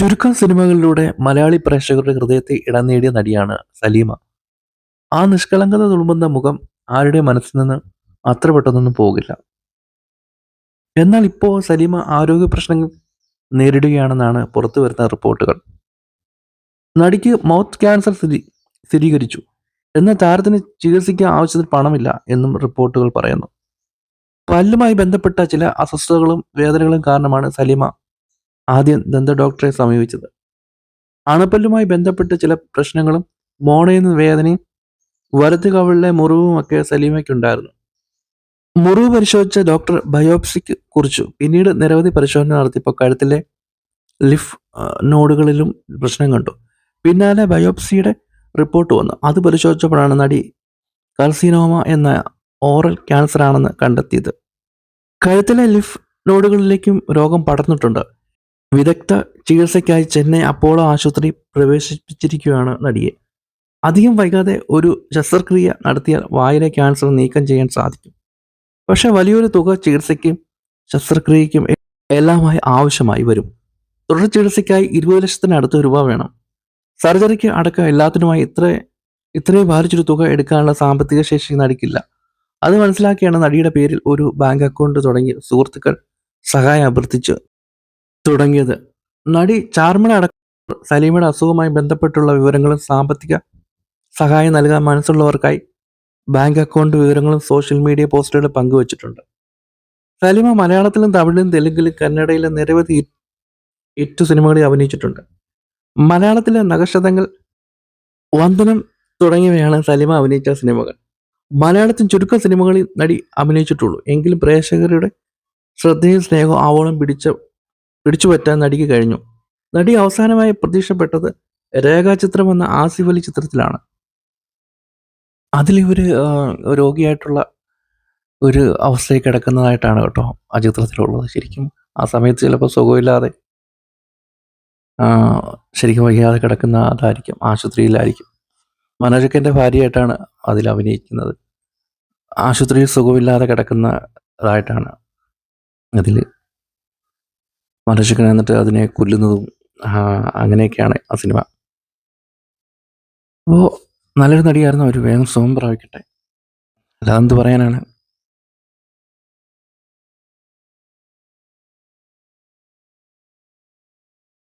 ചുരുക്കം സിനിമകളിലൂടെ മലയാളി പ്രേക്ഷകരുടെ ഹൃദയത്തെ ഇടം നേടിയ നടിയാണ് സലീമ. ആ നിഷ്കളങ്കത തുളുമ്പുന്ന മുഖം ആരുടെ മനസ്സിൽ നിന്ന് അത്ര പെട്ടെന്നൊന്നും പോകില്ല. എന്നാൽ ഇപ്പോൾ സലീമ ആരോഗ്യ പ്രശ്നങ്ങൾ നേരിടുകയാണെന്നാണ് പുറത്തു വരുന്ന റിപ്പോർട്ടുകൾ. നടിക്ക് മൗത്ത് ക്യാൻസർ സ്ഥിതി സ്ഥിരീകരിച്ചു. എന്നാൽ താരത്തിന് ചികിത്സിക്കാൻ ആവശ്യത്തിന് പണമില്ല എന്നും റിപ്പോർട്ടുകൾ പറയുന്നു. പല്ലുമായി ബന്ധപ്പെട്ട ചില അസ്വസ്ഥതകളും വേദനകളും കാരണമാണ് സലീമ ആദ്യം ദന്ത ഡോക്ടറെ സമീപിച്ചത്. അണപ്പല്ലുമായി ബന്ധപ്പെട്ട് ചില പ്രശ്നങ്ങളും മോണയിൽ നിന്ന് വേദനയും വലത്ത് കവളിലെ മുറിവും ഒക്കെ സലീമയ്ക്കുണ്ടായിരുന്നു. മുറിവ് പരിശോധിച്ച ഡോക്ടർ ബയോപ്സിക്ക് കുറിച്ചു. പിന്നീട് നിരവധി പരിശോധന നടത്തിയപ്പോൾ കഴുത്തിലെ ലിഫ് നോഡുകളിലും പ്രശ്നം കണ്ടു. പിന്നാലെ ബയോപ്സിയുടെ റിപ്പോർട്ട് വന്നു. അത് പരിശോധിച്ചപ്പോഴാണ് നടി കൽസിനോമ എന്ന ഓറൽ ക്യാൻസർ ആണെന്ന് കണ്ടെത്തിയത്. കഴുത്തിലെ ലിഫ് നോഡുകളിലേക്കും രോഗം പടർന്നിട്ടുണ്ട്. വിദഗ്ധ ചികിത്സയ്ക്കായി ചെന്നൈ അപ്പോളോ ആശുപത്രി പ്രവേശിപ്പിച്ചിരിക്കുകയാണ് നടിയെ. അധികം വൈകാതെ ഒരു ശസ്ത്രക്രിയ നടത്തിയാൽ വായിലെ ക്യാൻസർ നീക്കം ചെയ്യാൻ സാധിക്കും. പക്ഷെ വലിയൊരു തുക ചികിത്സയ്ക്കും ശസ്ത്രക്രിയയ്ക്കും എല്ലാമായി ആവശ്യമായി വരും. തുടർ ചികിത്സയ്ക്കായി ഇരുപത് ലക്ഷത്തിനടുത്ത് രൂപ വേണം. സർജറിക്ക് അടക്കം എല്ലാത്തിനുമായി ഇത്ര ഇത്രയും ഭാരിച്ചൊരു തുക എടുക്കാനുള്ള സാമ്പത്തിക ശേഷി നടിക്കില്ല. അത് മനസ്സിലാക്കിയാണ് നടിയുടെ പേരിൽ ഒരു ബാങ്ക് അക്കൗണ്ട് തുടങ്ങി സുഹൃത്തുക്കൾ സഹായം അഭ്യർത്ഥിച്ച്. തുടങ്ങിയത്. നടി ചാർമിള അടക്കം സലീമയുടെ അസുഖവുമായി ബന്ധപ്പെട്ടുള്ള വിവരങ്ങളും സാമ്പത്തിക സഹായം നൽകാൻ മനസ്സുള്ളവർക്കായി ബാങ്ക് അക്കൗണ്ട് വിവരങ്ങളും സോഷ്യൽ മീഡിയ പോസ്റ്റുകളിൽ പങ്കുവച്ചിട്ടുണ്ട്. സലീമ മലയാളത്തിലും തമിഴിലും തെലുങ്കിലും കന്നഡയിലും നിരവധി ഹിറ്റ് സിനിമകളിൽ അഭിനയിച്ചിട്ടുണ്ട്. മലയാളത്തിലെ നഗക്ഷതങ്ങൾ വന്ദനം തുടങ്ങിയവയാണ് സലീമ അഭിനയിച്ച സിനിമകൾ. മലയാളത്തിൽ ചുരുക്കം സിനിമകളിൽ നടി അഭിനയിച്ചിട്ടുള്ളൂ. എങ്കിലും പ്രേക്ഷകരുടെ ശ്രദ്ധയും സ്നേഹവും ആവോളം പിടിച്ച പിടിച്ചു പറ്റാൻ നടിക്ക് കഴിഞ്ഞു. നടി അവസാനമായി പ്രത്യക്ഷപ്പെട്ടത് രേഖാചിത്രം എന്ന ആസിഫ് അലി ചിത്രത്തിലാണ് ആ, രോഗിയായിട്ടുള്ള ഒരു അവസ്ഥയിൽ കിടക്കുന്നതായിട്ടാണ് കേട്ടോ ആ ചിത്രത്തിലുള്ളത്. ശരിക്കും ആ സമയത്ത് ചിലപ്പോൾ സുഖമില്ലാതെ ശരിക്കും വയ്യാതെ കിടക്കുന്ന അതായിരിക്കും ആശുപത്രിയിലായിരിക്കും. മനോജക്കന്റെ ഭാര്യയായിട്ടാണ് അതിൽ അഭിനയിക്കുന്നത്. ആശുപത്രിയിൽ സുഖമില്ലാതെ കിടക്കുന്നതായിട്ടാണ് അതിൽ മനോജക്കൻ എന്നിട്ട് അതിനെ കൊല്ലുന്നതും അങ്ങനെയൊക്കെയാണ് ആ സിനിമ. അപ്പോൾ നല്ലൊരു നടിയായിരുന്നു അവർ വേഗം സുഖം പ്രാപിക്കട്ടെ അല്ലാതെന്ത് പറയാനാണ്?